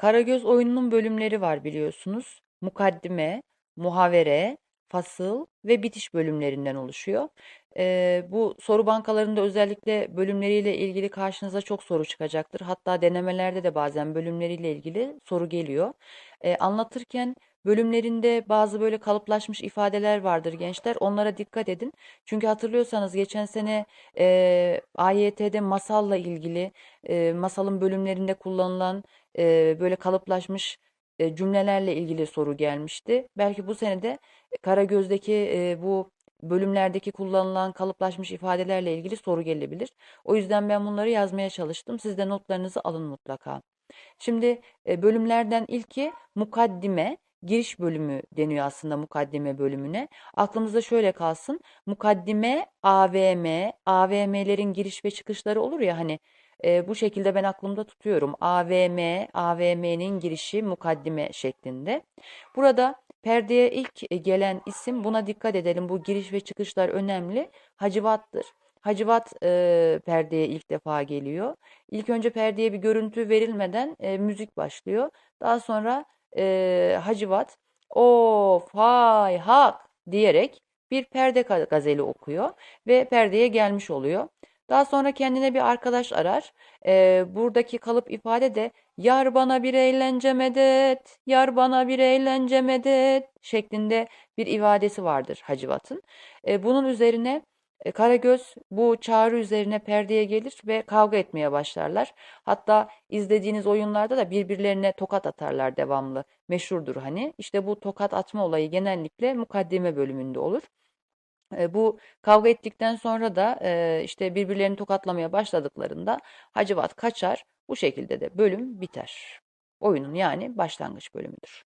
Karagöz oyununun bölümleri var biliyorsunuz. Mukaddime, muhavere, fasıl ve bitiş bölümlerinden oluşuyor. Ee, bu soru bankalarında özellikle bölümleriyle ilgili karşınıza çok soru çıkacaktır. Hatta denemelerde de bazen bölümleriyle ilgili soru geliyor. Ee, anlatırken bölümlerinde bazı böyle kalıplaşmış ifadeler vardır gençler. Onlara dikkat edin. Çünkü hatırlıyorsanız geçen sene e, AYT'de masalla ilgili e, masalın bölümlerinde kullanılan e, böyle kalıplaşmış e, cümlelerle ilgili soru gelmişti. Belki bu sene de Karagöz'deki e, bu bölümlerdeki kullanılan kalıplaşmış ifadelerle ilgili soru gelebilir. O yüzden ben bunları yazmaya çalıştım. Siz de notlarınızı alın mutlaka. Şimdi e, bölümlerden ilki mukaddime, giriş bölümü deniyor aslında mukaddime bölümüne. Aklımızda şöyle kalsın. Mukaddime AVM, AVM'lerin giriş ve çıkışları olur ya hani e, bu şekilde ben aklımda tutuyorum. AVM, AVM'nin girişi mukaddime şeklinde. Burada perdeye ilk e, gelen isim buna dikkat edelim. Bu giriş ve çıkışlar önemli. Hacivat'tır. Hacivat e, perdeye ilk defa geliyor. İlk önce perdeye bir görüntü verilmeden e, müzik başlıyor. Daha sonra e, Hacivat of hay hak diyerek bir perde ga- gazeli okuyor ve perdeye gelmiş oluyor. Daha sonra kendine bir arkadaş arar. E, buradaki kalıp ifade de yar bana bir eğlence medet, yar bana bir eğlence medet şeklinde bir ifadesi vardır Hacivat'ın. E, bunun üzerine Karagöz bu çağrı üzerine perdeye gelir ve kavga etmeye başlarlar. Hatta izlediğiniz oyunlarda da birbirlerine tokat atarlar devamlı. Meşhurdur hani. İşte bu tokat atma olayı genellikle mukaddime bölümünde olur. E, bu kavga ettikten sonra da e, işte birbirlerini tokatlamaya başladıklarında Hacivat kaçar. Bu şekilde de bölüm biter. Oyunun yani başlangıç bölümüdür.